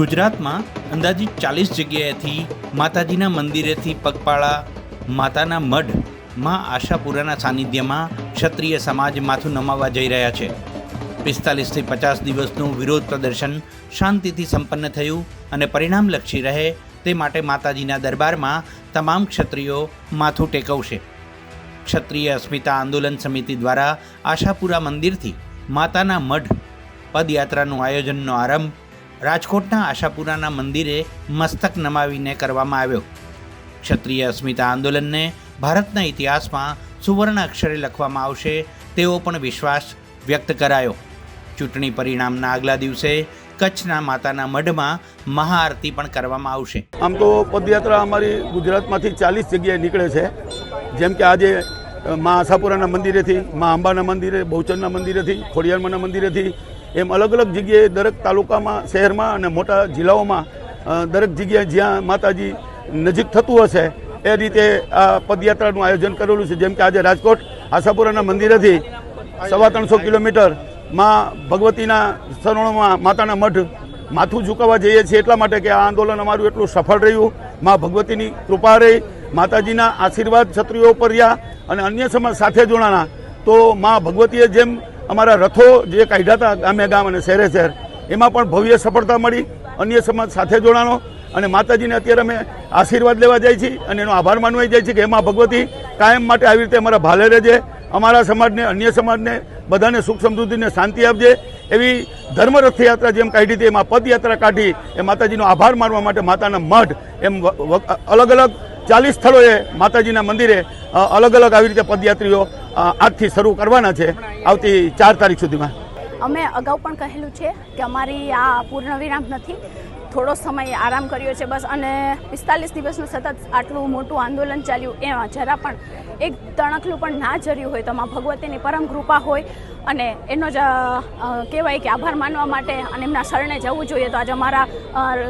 ગુજરાતમાં અંદાજિત ચાલીસ જગ્યાએથી માતાજીના મંદિરેથી પગપાળા, માતાના મઢ, માં આશાપુરાના સાનિધ્યમાં ક્ષત્રિય સમાજ માથું નમાવવા જઈ રહ્યા છે. પિસ્તાલીસથી પચાસ દિવસનું વિરોધ પ્રદર્શન શાંતિથી સંપન્ન થયું અને પરિણામલક્ષી રહે તે માટે માતાજીના દરબારમાં તમામ ક્ષત્રિયો માથું ટેકવશે. ક્ષત્રિય અસ્મિતા આંદોલન સમિતિ દ્વારા આશાપુરા મંદિરથી માતાના મઢ પદયાત્રાનું આયોજનનો આરંભ રાજકોટના આશાપુરાના મંદિરે મસ્તક નમાવીને કરવામાં આવ્યો. ક્ષત્રિય અસ્મિતા આંદોલનને ભારતના ઇતિહાસમાં સુવર્ણ અક્ષરે લખવામાં આવશે તેવો પણ વિશ્વાસ વ્યક્ત કરાયો. ચૂંટણી પરિણામના આગલા દિવસે કચ્છના માતાના મઢમાં મહાઆરતી પણ કરવામાં આવશે. આમ તો પદયાત્રા અમારી ગુજરાતમાંથી ચાલીસ જગ્યાએ નીકળે છે. જેમ કે આજે મા આશાપુરાના મંદિરેથી, મા અંબાના મંદિરે, બહુચરના મંદિરેથી, ખોડિયારમાના મંદિરેથી એમ અલગ અલગ જગ્યાએ દરેક તાલુકામાં, શહેરમાં અને મોટા જિલ્લાઓમાં દરેક જગ્યાએ જ્યાં માતાજી નજીક થતું હશે, એ રીતે આ પદયાત્રાનું આયોજન કરેલું છે. જેમ કે આજે રાજકોટ આશાપુરાના મંદિરેથી સવા ત્રણસો કિલોમીટરમાં ભગવતીના શરણોમાં માતાના મઢ માથું ઝુકાવવા જઈએ છીએ. એટલા માટે કે આ આંદોલન અમારું એટલું સફળ રહ્યું. મા ભગવતીની કૃપા રહી, માતાજીના આશીર્વાદ ક્ષત્રિયો ઉપર રહ્યા અને અન્ય સમાજ સાથે જોડાણા. તો મા ભગવતીએ જેમ અમારા રથો જે કાઢ્યા હતા ગામે ગામ અને શહેરે શહેર, એમાં પણ ભવ્ય સફળતા મળી, અન્ય સમાજ સાથે જોડાણો અને માતાજીને અત્યારે અમે આશીર્વાદ લેવા જાય છીએ અને એનો આભાર માનવા જાય છે કે એમાં ભગવતી કાયમ માટે આવી રીતે અમારા ભાલે રહેજે, અમારા સમાજને, અન્ય સમાજને બધાને સુખ સમૃદ્ધિને શાંતિ આપજે, એવી ધર્મ રથયાત્રા જેમ કાઢી હતી, એમાં પદયાત્રા કાઢી, એ માતાજીનો આભાર માનવા માટે માતાના મઢ એમ અલગ અલગ ચાલીસ સ્થળોએ માતાજીના મંદિરે અલગ અલગ આવી રીતે પદયાત્રીઓ આજથી શરૂ કરવાના છે આવતી ચાર તારીખ સુધીમાં. અમે અગાઉ પણ કહેલું છે કે અમારી આ પૂર્ણ વિરામ નથી. થોડો સમય આરામ કર્યો છે બસ અને પિસ્તાલીસ દિવસનું સતત આટલું મોટું આંદોલન ચાલ્યું, એમાં જરા પણ એક તણકલું પણ ના જર્યું હોય તો માં ભગવતીની પરમ કૃપા હોય અને એનો જ કહેવાય કે આભાર માનવા માટે અને એમના શરણે જવું જોઈએ તો આજે અમારા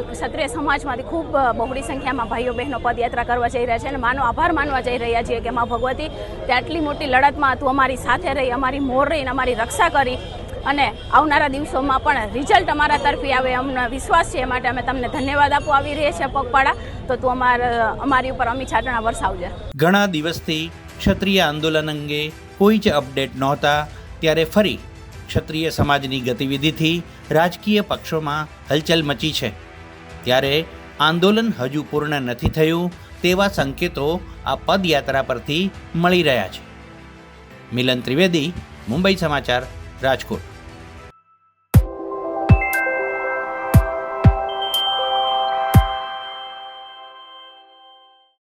ક્ષત્રિય સમાજમાંથી ખૂબ બહોળી સંખ્યામાં ભાઈઓ બહેનો પદયાત્રા કરવા જઈ રહ્યા છે અને માનો આભાર માનવા જઈ રહ્યા છીએ કે માં ભગવતી તે આટલી મોટી લડતમાં તું અમારી સાથે રહી, અમારી મોર રહીને અમારી રક્ષા કરી અને આવનારા દિવસોમાં પણ રિઝલ્ટ અમારા તરફી આવે, અમને વિશ્વાસ છે એ માટે અમે તમને ધન્યવાદ આપવા આવી રહ્યા છીએ પગપાળા. તો તું અમારા, અમારી ઉપર અમી છાટણા વરસાવજે. ઘણા દિવસથી ક્ષત્રિય આંદોલન અંગે કોઈ જ અપડેટ નહોતા. ત્યારે ફરી ક્ષત્રિય સમાજની ગતિવિધિથી રાજકીય પક્ષોમાં હલચલ મચી છે. ત્યારે આંદોલન હજુ પૂર્ણ નથી થયું તેવા સંકેતો આ પદયાત્રા પરથી મળી રહ્યા છે. મિલન ત્રિવેદી, મુંબઈ સમાચાર, રાજકોટ.